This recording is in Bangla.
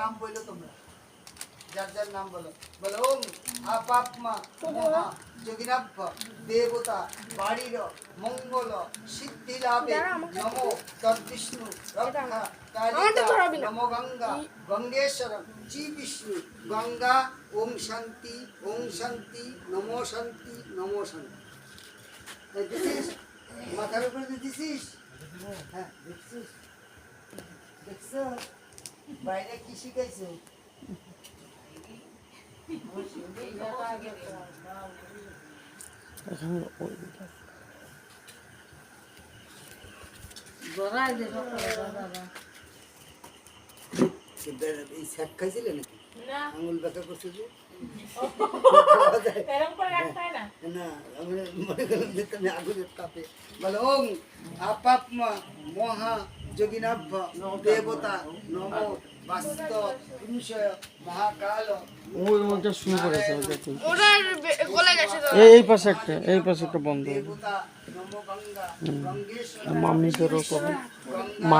নাম বলো তোমরা। যার যার নাম বলো। বলো ওম আপাপমা মহা যোগিনাভ্য দেবতা বাড়ির মঙ্গল সিদ্ধি লাভে নমো তদ্বিষ্ণু রক্ষা কালিকা নমো গঙ্গা গঙ্গেশ্বর জি বিষ্ণু গঙ্গা ওম শান্তি ওম শান্তি নমো শান্তি নমো শান্তি। এই দেখছিস? মাথার উপরে দিছিস? হ্যাঁ দেখছিস? দেখছ বাইরে কি শিখাইছে এই স্যাক খাইছিলে নাকি? আঙুল ব্যথা করছে যে? না? আমি মনে করলাম যে তুমি আগুনের তাপে। বলো ওম আপাপমা মহা যোগিনাভ্য দেবতা নম বাস্তব পুরুষয় মহাকাল। ওই মধ্যে শুরু করেছে ওটার গলে গেছে এই পাশে একটা এই পাশে একটা বন্ধ। দেবতা নম মাম্মি গঙ্গা।